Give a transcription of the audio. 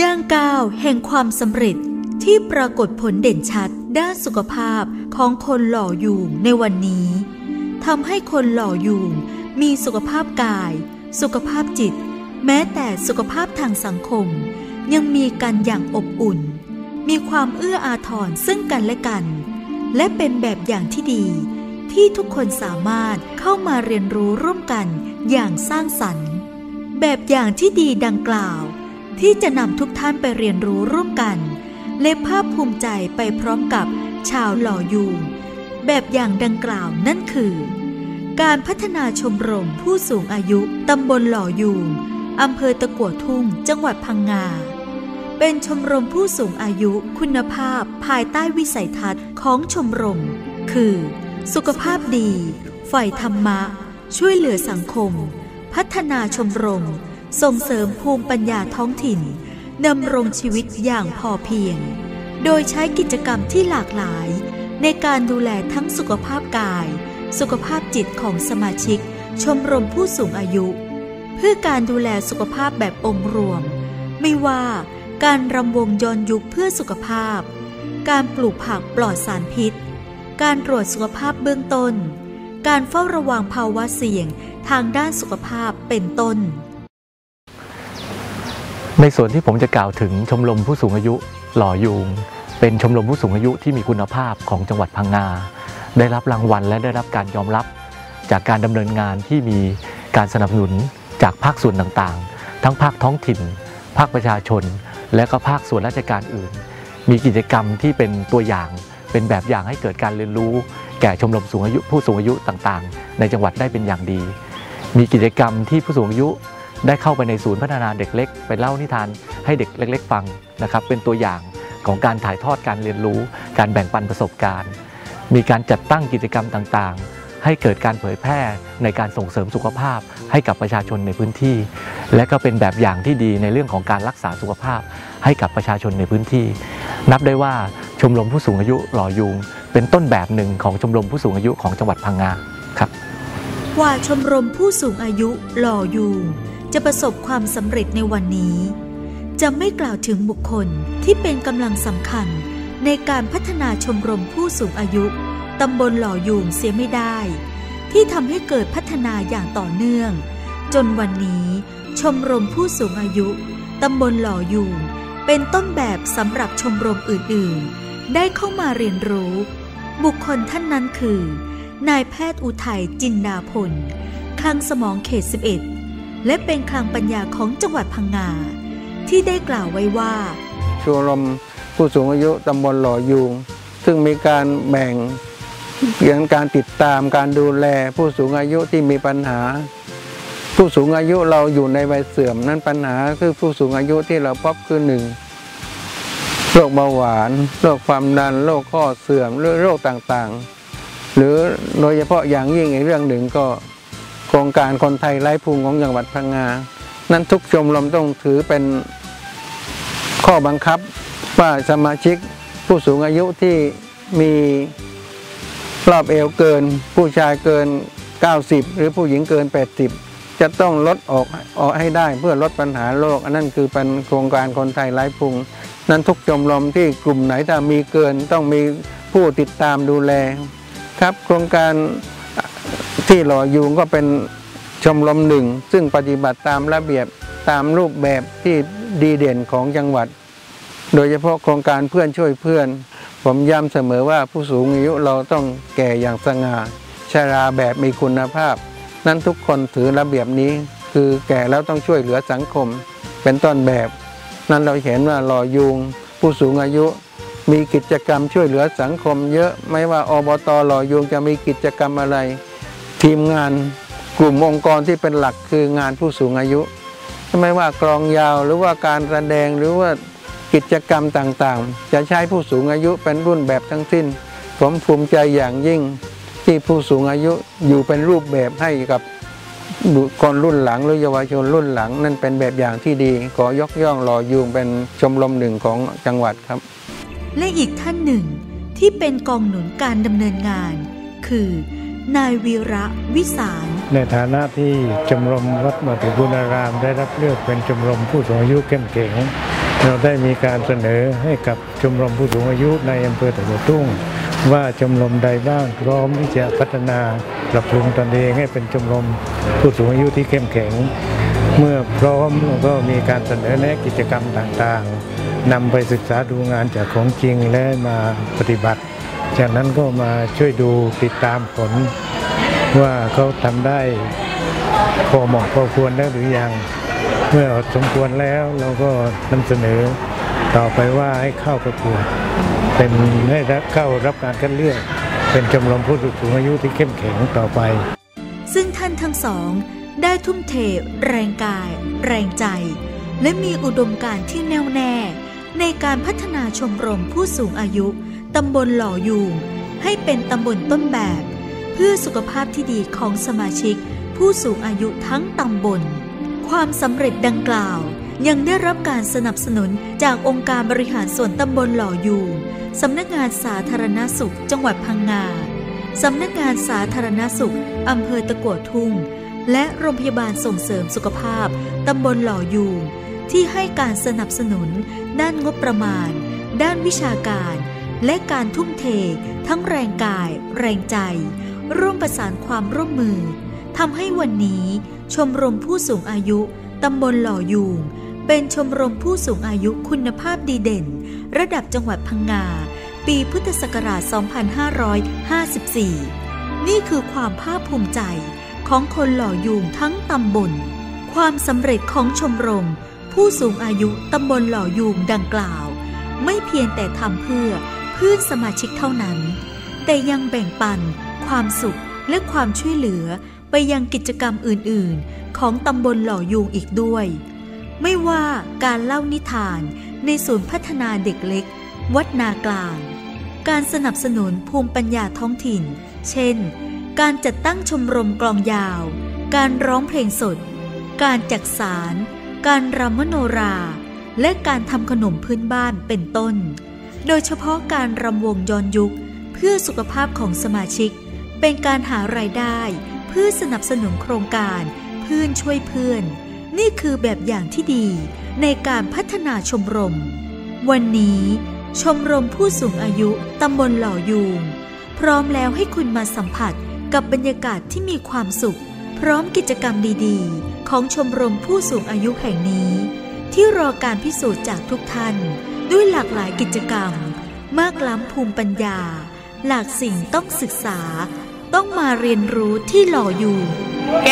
ย่างก้าวแห่งความสำเร็จที่ปรากฏผลเด่นชัดด้านสุขภาพของคนหล่อยูงในวันนี้ทำให้คนหล่อยูงมีสุขภาพกาย สุขภาพจิต แม้แต่สุขภาพทางสังคม ยังมีกันอย่างอบอุ่น มีความเอื้ออาทรซึ่งกันและกัน และเป็นแบบอย่างที่ดี ที่ทุกคนสามารถเข้ามาเรียนรู้ร่วมกันอย่างสร้างสรรค์ แบบอย่างที่ดีดังกล่าว ที่จะนำทุกท่านไปเรียนรู้ร่วมกัน และภาพภูมิใจไปพร้อมกับชาวหล่อยูงแบบอย่างดังกล่าวนั่นคือ การพัฒนาชมรมผู้สูงอายุตำบลหล่อยูงอำเภอตะกัวทุ่ง จังหวัดพังงา เป็นชมรมผู้สูงอายุคุณภาพภายใต้วิสัยทัศน์ของชมรม คือ สุขภาพดี ฝ่ายธรรมะ ช่วยเหลือสังคม พัฒนาชมรม ส่งเสริมภูมิปัญญาท้องถิ่นดำรงชีวิตอย่างพอเพียง โดยใช้กิจกรรมที่หลากหลาย ในการดูแลทั้งสุขภาพกาย สุขภาพจิตของสมาชิก ชมรมผู้สูงอายุ เพื่อการดูแลสุขภาพแบบองค์รวม ไม่ว่าการรำวงย้อนยุคเพื่อสุขภาพ การปลูกผักปลอดสารพิษ การตรวจสุขภาพเบื้องต้น การเฝ้าระวังภาวะเสี่ยงทางด้านสุขภาพเป็นต้น ในส่วนที่ผมจะกล่าวถึงชมรมผู้สูงอายุหล่อยูง เป็นชมรมผู้สูงอายุที่มีคุณภาพของจังหวัดพังงา ได้รับรางวัลและได้รับการยอมรับ จากการดำเนินงานที่มีการสนับสนุนจากภาคส่วนต่างๆ ทั้งภาคท้องถิ่น ภาคประชาชน และก็ภาคส่วนราชการอื่น มีกิจกรรมที่เป็นตัวอย่าง เป็นแบบอย่างให้เกิดการเรียนรู้ แก่ชมรมสูงอายุผู้สูงอายุต่างๆ ในจังหวัดได้เป็นอย่างดี มีกิจกรรมที่ผู้สูงอายุ ได้เข้าไปในศูนย์พัฒนาเด็กเล็ก ไปเล่านิทานให้เด็กเล็ก ๆ ฟังนะครับ เป็นตัวอย่างของการถ่ายทอดการเรียนรู้ การแบ่งปันประสบการณ์ มีการจัดตั้งกิจกรรมต่างๆ ให้เกิดการเผยแพร่ในการส่งเสริมสุขภาพให้กับประชาชนในพื้นที่ และก็เป็นแบบอย่างที่ดีในเรื่องของการรักษาสุขภาพให้กับประชาชนในพื้นที่ นับได้ว่าชมรมผู้สูงอายุหล่อยุง เป็นต้นแบบหนึ่งของชมรมผู้สูงอายุของจังหวัดพังงาครับกว่าชมรมผู้สูงอายุหล่อยุง จะประสบความสำเร็จในวันนี้ จะไม่กล่าวถึงบุคคลที่เป็นกำลังสำคัญในการพัฒนาชมรมผู้สูงอายุตำบลหล่อยูงเสียไม่ได้ ที่ทำให้เกิดพัฒนาอย่างต่อเนื่อง จนวันนี้ชมรมผู้สูงอายุตำบลหล่อยูงเป็นต้นแบบสำหรับชมรมอื่นๆ ได้เข้ามาเรียนรู้ บุคคลท่านนั้นคือ นายแพทย์อุทัยจินดาพลคลังสมองเขต 11 และเป็นคลังปัญญาของจังหวัดพังงา ที่ได้กล่าวไว้ว่าชมรมผู้สูงอายุตำบลหล่อยูงซึ่งมีการแบ่งเกี่ยวกับการติดตามการดูแลผู้สูงอายุที่มีปัญหา ผู้สูงอายุเราอยู่ในวัยเสื่อม นั้นปัญหาคือผู้สูงอายุที่เราพบคือหนึ่งโรคเบาหวานโรคความดันโรคข้อเสื่อมหรือโรคต่างๆ หรือโดยเฉพาะอย่างยิ่งอีกเรื่องหนึ่งก็ ครงการคนไทยไร้ภูมิของจังหวัดพังงา นั้นทุกชมรมต้องถือเป็นข้อบังคับว่าสมาชิกผู้สูงอายุที่มีรอบเอวเกิน ผู้ชายเกิน 90 หรือผู้หญิงเกิน 80 จะต้องลดออกออกให้ได้เพื่อลดปัญหาโรคอันนั้นคือเป็นโครงการคนไทยไร้พุง นั้นทุกชมรมที่กลุ่มไหนถ้ามีเกินต้องมีผู้ติดตามดูแล ครับโครงการ ที่หล่อยูงก็เป็นชมรมหนึ่ง ซึ่งปฏิบัติตามระเบียบตามรูปแบบที่ดีเด่นของจังหวัด โดยเฉพาะโครงการเพื่อนช่วยเพื่อน ผมย้ำเสมอว่าผู้สูงอายุเราต้องแก่อย่างสง่าชราแบบมีคุณภาพ นั้นทุกคนถือระเบียบนี้ คือแก่แล้วต้องช่วยเหลือสังคม เป็นต้นแบบ นั้นเราเห็นว่าหล่อยูง ผู้สูงอายุมีกิจกรรมช่วยเหลือสังคม เยอะไม่ว่าอบตหล่อยูงจะมีกิจกรรมอะไร ทีมงานกลุ่มองค์กรที่เป็นหลักคืองานผู้สูงอายุไม่ว่ากรองยาวหรือว่าการแสดงหรือว่ากิจกรรมต่างๆ จะใช้ผู้สูงอายุเป็นรุ่นแบบทั้งสิ้น ผมภูมิใจอย่างยิ่งที่ผู้สูงอายุอยู่เป็นรูปแบบให้กับบุคคลรุ่นหลังหรือเยาวชนรุ่นหลัง นั่นเป็นแบบอย่างที่ดี ขอยกย่องหล่อยูงเป็นชมรมหนึ่งของจังหวัดครับ และอีกท่านหนึ่งที่เป็นกองหนุนการดำเนินงาน คือ นายวีระวิสาร ในฐานะที่ชมรมวัดมาติบุญารามได้รับเลือกเป็นชมรมผู้สูงอายุเข้มแข็งเราได้มีการเสนอให้กับชมรมผู้สูงอายุในอำเภอตะกัวทุ่งว่าชมรมใดบ้างพร้อมที่จะพัฒนาปรับปรุงตนเองให้เป็นชมรมผู้สูงอายุที่เข้มแข็ง เมื่อพร้อมเราก็มีการเสนอแนะกิจกรรมต่างๆนำไปศึกษาดูงานจากของจริงและมาปฏิบัติ จากนั้นก็มาช่วยดูติดตามผลว่าเขาทำได้พอเหมาะพอควรแล้วหรือยัง เมื่อสมควรแล้วเราก็นำเสนอต่อไปว่าให้เข้าประกวดเป็นให้เข้ารับการคัดเลือก เป็นชมรมผู้สูงอายุที่เข้มแข็งต่อไป ซึ่งท่านทั้งสองได้ทุ่มเทแรงกาย แรงใจ และมีอุดมการณ์ที่แน่วแน่ ในการพัฒนาชมรมผู้สูงอายุ ตำบลหล่อยูงให้เป็นตำบลต้นแบบ เพื่อสุขภาพที่ดีของสมาชิก ผู้สูงอายุทั้งตำบล ความสำเร็จดังกล่าว ยังได้รับการสนับสนุนจากองค์การบริหารส่วนตำบลหล่อยูงสำนักงานสาธารณสุขจังหวัดพังงาสำนักงานสาธารณสุขอำเภอตะกัวทุ่ง และโรงพยาบาลส่งเสริมสุขภาพตำบลหล่อยูงที่ให้การสนับสนุน ด้านงบประมาณ ด้านวิชาการ และการทุ่มเททั้งแรงกาย แรงใจ ร่วมประสานความร่วมมือทำให้วันนี้ชมรมผู้สูงอายุตำบลหล่อยูงเป็นชมรมผู้สูงอายุคุณภาพดีเด่น ระดับจังหวัดพังงา ปีพุทธศักราช 2554 นี่คือความภาคภูมิใจของคนหล่อยูงทั้งตำบล ความสำเร็จของชมรม ผู้สูงอายุตำบลหล่อยูงดังกล่าว ไม่เพียงแต่ทำเพื่อ เพื่อนสมาชิกเท่านั้น แต่ยังแบ่งปัน ความสุขและความช่วยเหลือไปยังกิจกรรมอื่นๆ ของตำบลหล่อยูงอีกด้วย ไม่ว่าการเล่านิทานในศูนย์พัฒนาเด็กเล็ก วัดนากลาง การสนับสนุนภูมิปัญญาท้องถิ่น เช่น การจัดตั้งชมรมกลองยาว การร้องเพลงสด การจักสาร การรำมโนรา และการทำขนมพื้นบ้านเป็นต้น โดยเฉพาะการรำวงย้อนยุค เพื่อสุขภาพของสมาชิก เป็นการหารายได้ เพื่อสนับสนุนโครงการเพื่อนช่วยเพื่อน นี่คือแบบอย่างที่ดีในการพัฒนาชมรม วันนี้ ชมรมผู้สูงอายุตำบลหล่อยูงพร้อมแล้วให้คุณมาสัมผัสกับบรรยากาศที่มีความสุข พร้อมกิจกรรมดีๆ ของชมรมผู้สูงอายุแห่งนี้ ที่รอการพิสูจน์จากทุกท่าน ด้วยหลากหลายกิจกรรม มากล้ำภูมิปัญญา หลากสิ่งต้องศึกษา ต้องมาเรียนรู้ที่หล่ออยู่ แก